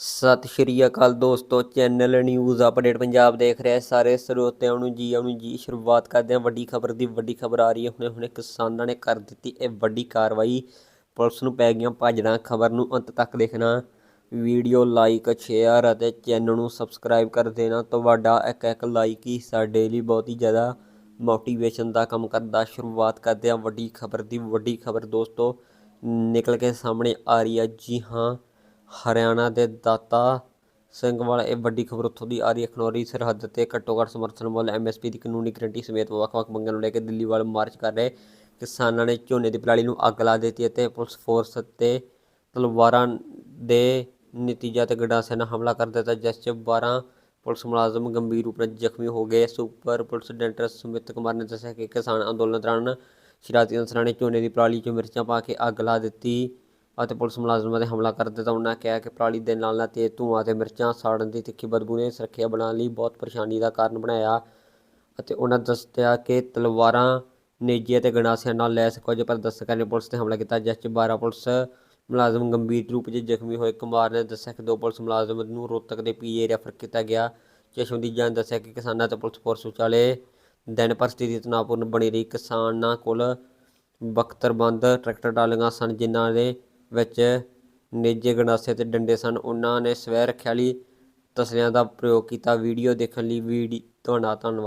ਸਤਿ ਸ਼੍ਰੀ ਅਕਾਲ ਦੋਸਤੋ channel news update Punjab ਦੇਖ ਰਹੇ ਸਾਰੇ ਸਰੋਤਿਆਂ ਨੂੰ ਜੀ ਆਉਂ ਜੀ, ਸ਼ੁਰੂਆਤ ਕਰਦੇ ਹਾਂ। ਵੱਡੀ ਖਬਰ ਦੀ ਵੱਡੀ ਖਬਰ ਆ ਰਹੀ ਹੈ। ਹੁਣੇ ਹੁਣੇ ਕਿਸਾਨਾਂ ਨੇ ਕਰ ਦਿੱਤੀ ਇਹ ਵੱਡੀ ਕਾਰਵਾਈ। ਪੁਲਿਸ ਨੂੰ ਪੈ ਗਈਆਂ ਭੱਜਣਾ ਖਬਰ ਨੂੰ ਅੰਤ ਤੱਕ ਦੇਖਣਾ। ਵੀਡੀਓ ਲਾਈਕ ਸ਼ੇਅਰ ਅਤੇ ਚੈਨਲ ਨੂੰ ਸਬਸਕ੍ਰਾਈਬ ਕਰ ਦੇਣਾ। ਤੁਹਾਡਾ ਇੱਕ ਇੱਕ ਲਾਈਕ ਹੀ ਸਾਡੇ ਲਈ ਬਹੁਤ ਹੀ ਜ਼ਿਆਦਾ ਮੋਟੀਵੇਸ਼ਨ ਦਾ ਕੰਮ ਕਰਦਾ। ਸ਼ੁਰੂਆਤ ਕਰਦੇ ਹਾਂ। ਵੱਡੀ ਖਬਰ ਦੀ ਵੱਡੀ ਖਬਰ ਦੋਸਤੋ, ਨਿਕਲ ਕੇ ਸਾਹਮਣੇ ਆ ਰਹੀ ਹੈ। ਜੀ ਹਾਂ ਹਰਿਆਣਾ ਦੇ ਦਾਤਾ ਸਿੰਘ ਵਾਲਾ, ਇਹ ਵੱਡੀ ਖਬਰ ਉੱਥੋਂ ਦੀ ਆ ਰਹੀ ਹੈ। ਖਨੌਰੀ ਸਰਹੱਦ ਤੇ ਘੱਟੋ ਘੱਟ ਸਮਰਥਨ ਮੁੱਲ ਐਮਐਸਪੀ ਦੀ ਕਾਨੂੰਨੀ ਗਰੰਟੀ ਸਮੇਤ ਵੱਖ-ਵੱਖ ਮੰਗਾਂ ਨੂੰ ਲੈ ਕੇ ਦਿੱਲੀ ਵੱਲ ਮਾਰਚ ਕਰ ਰਹੇ ਕਿਸਾਨਾਂ ਨੇ ਝੋਨੇ ਦੀ ਪਰਾਲੀ ਨੂੰ ਅੱਗ ਲਾ ਦਿੱਤੀ ਅਤੇ ਪੁਲਿਸ ਫੋਰਸ ਤੇ ਤਲਵਾਰਾਂ ਦੇ ਨਤੀਜਾ ਤੇ ਗੰਡਾਸਿਆਂ ਨਾਲ ਹਮਲਾ ਕਰ ਦਿੱਤਾ। ਜਿਸ 'ਚ 12 ਪੁਲਿਸ ਮੁਲਾਜ਼ਮ ਗੰਭੀਰ ਰੂਪ ਨਾਲ ਜ਼ਖਮੀ ਹੋ ਗਏ। Super police director Sumit Kumar ਨੇ ਦੱਸਿਆ ਕਿ ਕਿਸਾਨ ਅੰਦੋਲਨ ਦੌਰਾਨ ਸ਼ਰਾਰਤੀ ਅਨਸਰਾਂ ਨੇ ਝੋਨੇ ਦੀ ਪਰਾਲੀ 'ਚ ਮਿਰਚਾਂ ਪਾ ਕੇ ਅੱਗ ਲਾ ਦਿੱਤੀ। ਅਤੇ ਪੁਲਿਸ ਮੁਲਾਜ਼ਮਾਂ 'ਤੇ ਹਮਲਾ ਕਰ ਦਿੱਤਾ। ਉਹਨਾਂ ਕਿਹਾ ਕਿ ਪਰਾਲੀ ਦੇ ਨਾਲ ਨਾਲ ਤੇਜ਼ ਧੂੰਆਂ ਅਤੇ ਮਿਰਚਾਂ ਸਾੜਨ ਦੀ ਤਿੱਖੀ ਬਦਬੂ ਨੇ ਸੁਰੱਖਿਆ ਬਣਾਉਣ ਲਈ ਬਹੁਤ ਪਰੇਸ਼ਾਨੀ ਦਾ ਕਾਰਨ ਬਣਾਇਆ ਅਤੇ ਉਹਨਾਂ ਦੱਸਿਆ ਕਿ ਤਲਵਾਰਾਂ ਨੇਜੇ ਅਤੇ ਗੰਡਾਸਿਆਂ ਨਾਲ ਲੈਸ ਕੁਝ ਪ੍ਰਦਰਸ਼ਕਾਂ ਨੇ ਪੁਲਿਸ ਤੇ ਹਮਲਾ ਕੀਤਾ। ਜਿਸ 'ਚ 12 ਪੁਲਿਸ ਮੁਲਾਜ਼ਮ ਗੰਭੀਰ ਰੂਪ 'ਚ ਜ਼ਖਮੀ ਹੋਏ। ਕੁਮਾਰ ਨੇ ਦੱਸਿਆ ਕਿ ਦੋ ਪੁਲਿਸ ਮੁਲਾਜ਼ਮ ਨੂੰ ਰੋਹਤਕ ਦੇ ਪੀਏ ਰੈਫਰ ਕੀਤਾ ਗਿਆ। ਚਸ਼ਮਦੀਦ ਨੇ ਦੱਸਿਆ ਕਿ ਕਿਸਾਨਾਂ ਤੇ ਪੁਲਿਸ ਫੋਰਸ ਵਿਚਾਲੇ ਦਿਨ ਪਰ ਸਥਿਤੀ ਤਣਾਅਪੂਰਨ ਬਣੀ ਰਹੀ। ਕਿਸਾਨਾਂ ਕੋਲ ਬਖਤਰਬੰਦ ਟਰੈਕਟਰ ਡਾਲੀਆਂ ਸਨ, ਜਿਨ੍ਹਾਂ ਦੇ ਵਿੱਚ ਨੇਜੇ ਗੰਡਾਸੇ ਤੇ ਡੰਡੇ ਸਨ। ਉਹਨਾਂ ਨੇ ਸਵੈ ਰੱਖਿਆ ਲਈ ਤਸਲਿਆਂ ਦਾ ਪ੍ਰਯੋਗ ਕੀਤਾ। ਵੀਡੀਓ ਦੇਖਣ ਲਈ ਵੀਡੀ ਤੁਹਾਡਾ ਧੰਨਵਾਦ।